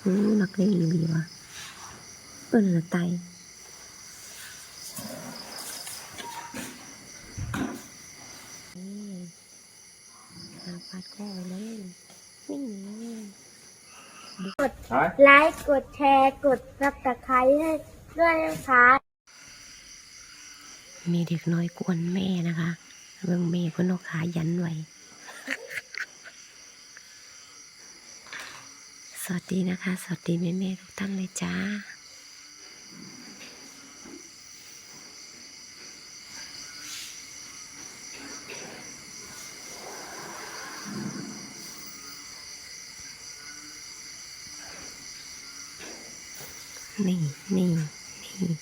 โอ้นักเลงอีหลีวะเปิ้นละไตนี่หาปาดคอไว้เลยนี่หายไลค์กดแชร์กดซับสไครต์ให้ด้วยนะคะมีเด็กน้อยกวนแม่นะคะเบิ่งแม่เพิ่นเอาขายันไว้ วัสดีนะคะ สวัสดีแม่แม่ๆทุกท่านเลยจ้า นี่ นี่ นี่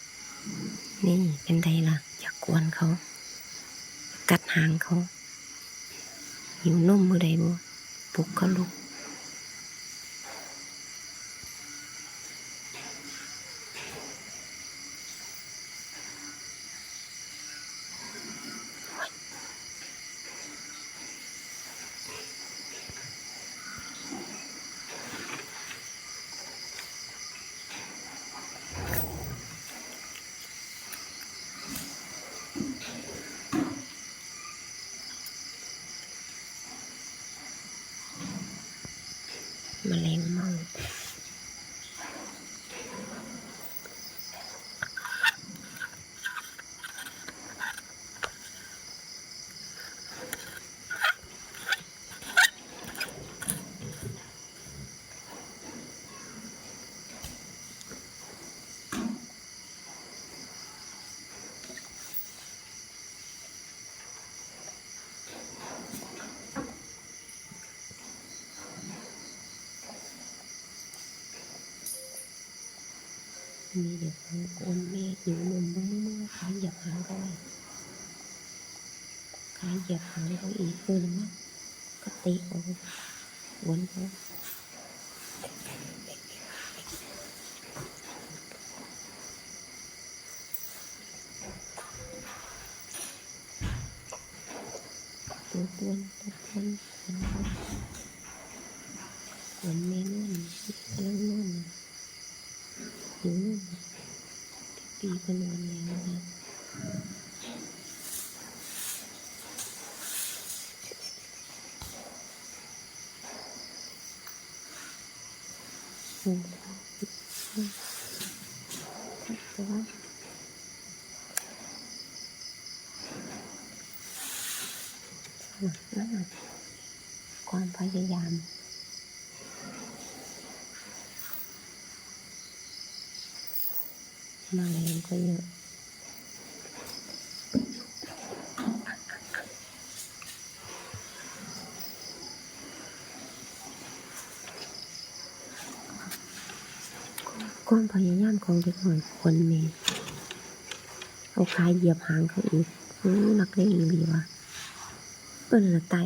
นี่เป็นไดล่ะ อย่ากกวนเขา กัดหางเขาหิวนมมือใดบ่ปลุกเขาลุก มลงเม่า มีเด็กน้อยกวนแม่หิวนมเบิ่งมือขาเหยียบหางเขาไว้ขาเหยียบหางเขาอีกเพิ่นนะก็เตะเอาวนเขาตัวตวนตัวตวนขนเขาขนเมนุ่นกำลังนุ่นหิวนุ่นที่ปี ก็นอนแล้วนะอืมอืมแต่ว่าความพยายาม มาเองก็เยอะความพยายามของเด็กหน่อยคนนี้เอาขาเหยียบหางเขาอีกนักเลงอีหลีวะเปิ้นละไต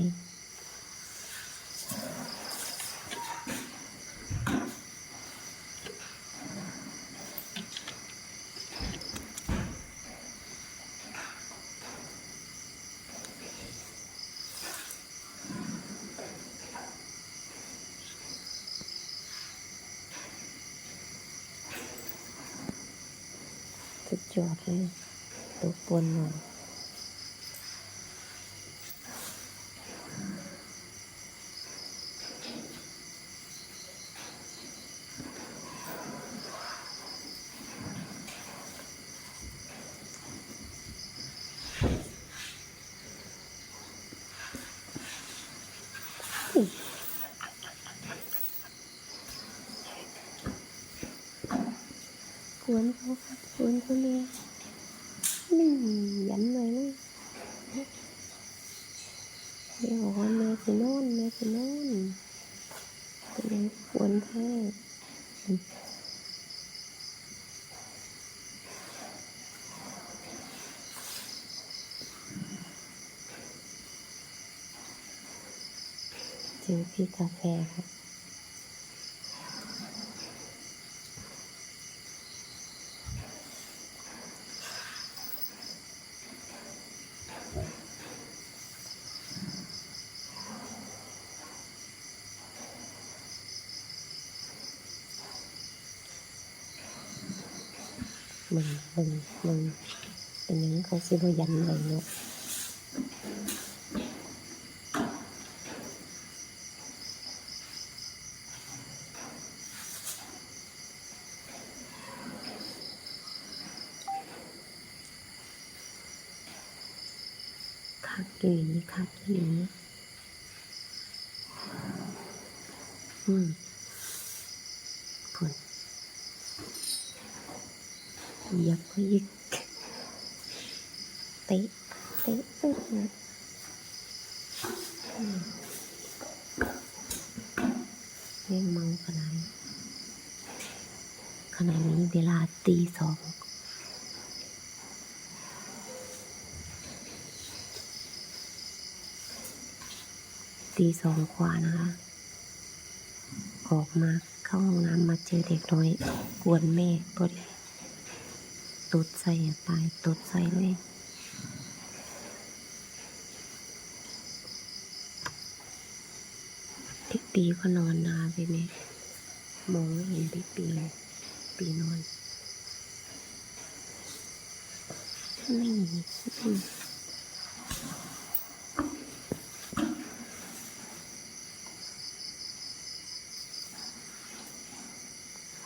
สุดยอด วนเขาครับกวนเขาเลยนี่ยันเลยนะเดี๋ยวว่าแม่สินอนแม่สินอนเป็นยังกวนแท้เจอพี่กาแฟครับ มึงมึงมึงเป็นหยังเขาสิบ่ยันไว้เนาะคักอีหลีคักอีหลีอืมพุ่น เหยียบเขาอีกเตะเตะเตะเลยอืมแม่งเมาขนาดนี้ขณะนี้เวลาตีสองตีสองกว่านะคะออกมาเข้าห้องน้ำมาเจอเด็กน้อยกวนแม่พอดี ตดใส่อะตายตดใส่เลยพี่ปีก็นอนนาไปไหมมองไม่เห็นพี่ปีเลยปีนอนไม่อืม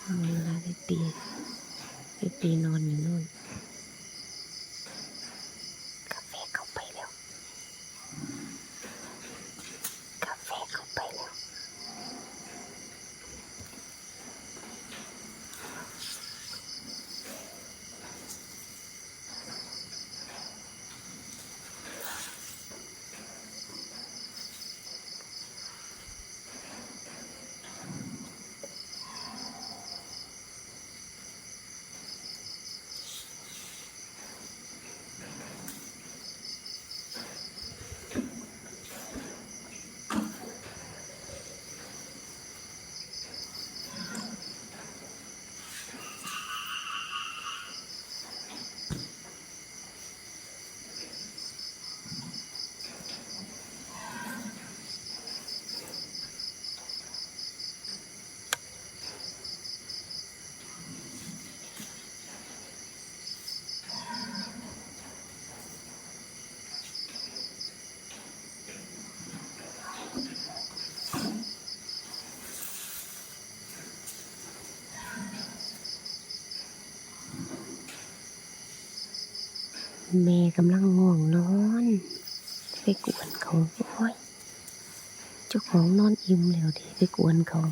เอาเวลาไปปีไปปีนอนอยู่นู่นกาแฟเข้าไปแล้ว กาแฟเข้าไปแล้ว แม่กำลังง่วงนอนไปกวนเขาโอ้ยเจ้าของนอนอิ่มแล้วดิไปกวนเขา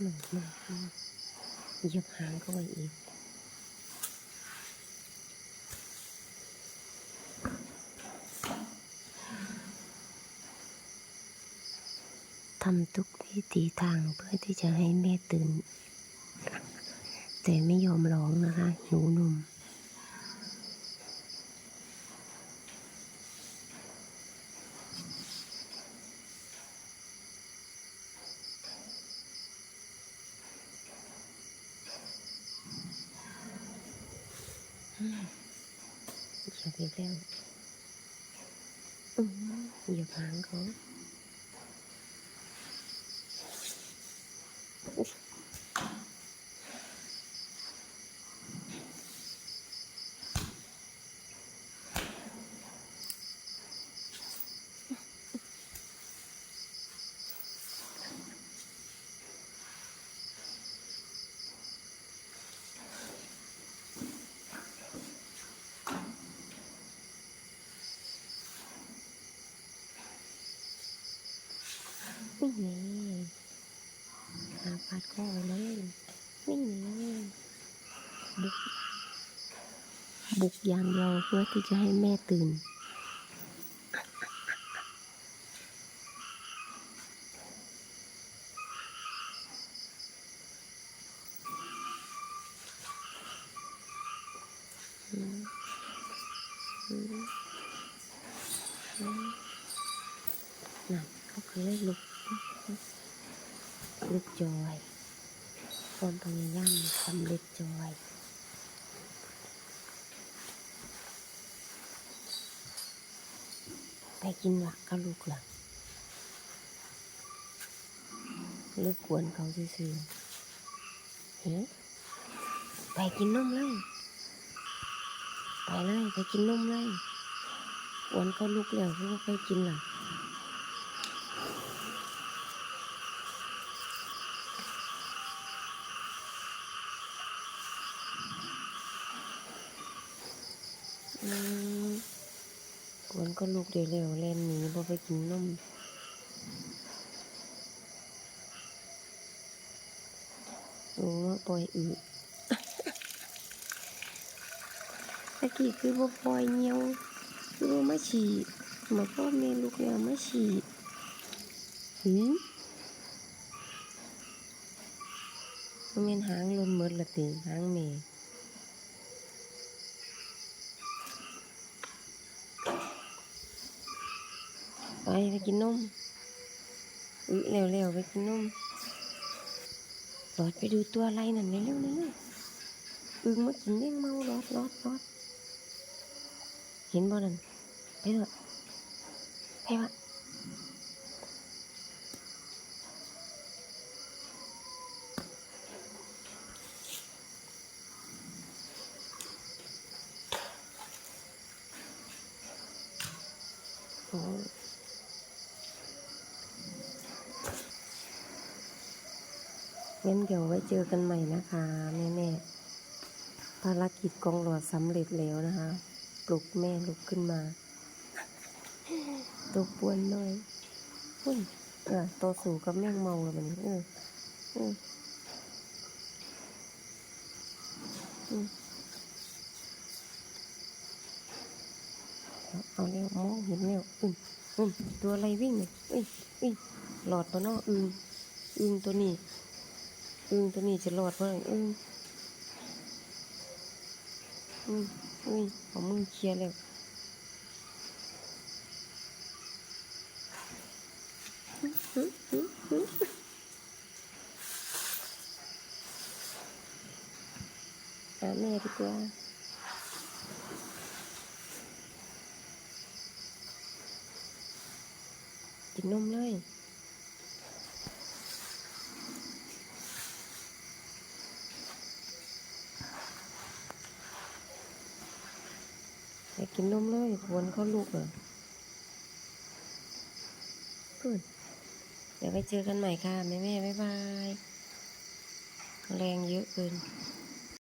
หนึ่งหนึ่งหนึ่งเหยียบหางเข้าไปอีกำทุกวิถีทางเพื่อที่จะให้แม่ตื่น แต่ไม่ยอมร้องนะคะหิวนมเหยียบอีกแล้วอืมเหยียบหางเขา นี่ไงหาปาดคอเลยนี่ไงบุกบุกอย่างเดียวเพื่อที่จะให้แม่ตื่นอืมอืมอืมนั่นเขาเคยลุก ลึกจอย ความพยายามสำเร็จจอยไปกินหลักก็ลูกหลักลูกอกวนเขาซื่อๆเฮ้ไปกินนมเลยไปเลยไปกินนมเลยกวนเขาลูกแล้วก็ไปกินหลัก กวนก็ลูกเดียวเร็วเล่นหนีบ่ไปกินนมโอ้ปล่อยอืดตะกี้คือบ่ปล่อยเงี้ยวคือบ่มาฉีดมาพ่อแม่ลูกแล้วมาฉีดหืมมันเป็นหางลนหมดละติหางแม่ ไปไปกินนมอือเร็วๆไปกินนมหลอดไปดูตัวอะไรนั่นเร็วๆเร็วอึงมากินเลี้ยงเมาหลอดหลอดหลอดเห็นบ่นั่นไปเถอะไปวะโอ้ งั้นเดี๋ยวไว้เจอกันใหม่นะคะแม่แม่ภารกิจกองหลอดสำเร็จแล้วนะคะ ปลุกแม่ลุกขึ้นมาตัวปวนหน่อยอุ้ยเออตัวสูงกับแม่งเมาเลยมันเออเอออืมเอาเอาเร็วมองเห็นแล้วอืมอืมตัวอะไรวิ่งเนี่ยอุ้ยอุ้ยหลอดปะเนาะอืมอืมตัวนี้ อืมตัวนี้จะหลอดปะอืมอืมอุ้ยเอามือเคลียร์แล้วหาแม่ดีกว่ากินนมเลย อยาก กินนมเลยวนเขาลูกเหรอพูดเดี๋ยวไปเจอกันใหม่ค่ะ แม่แม่บ๊ายบาย แรงเยอะเกิน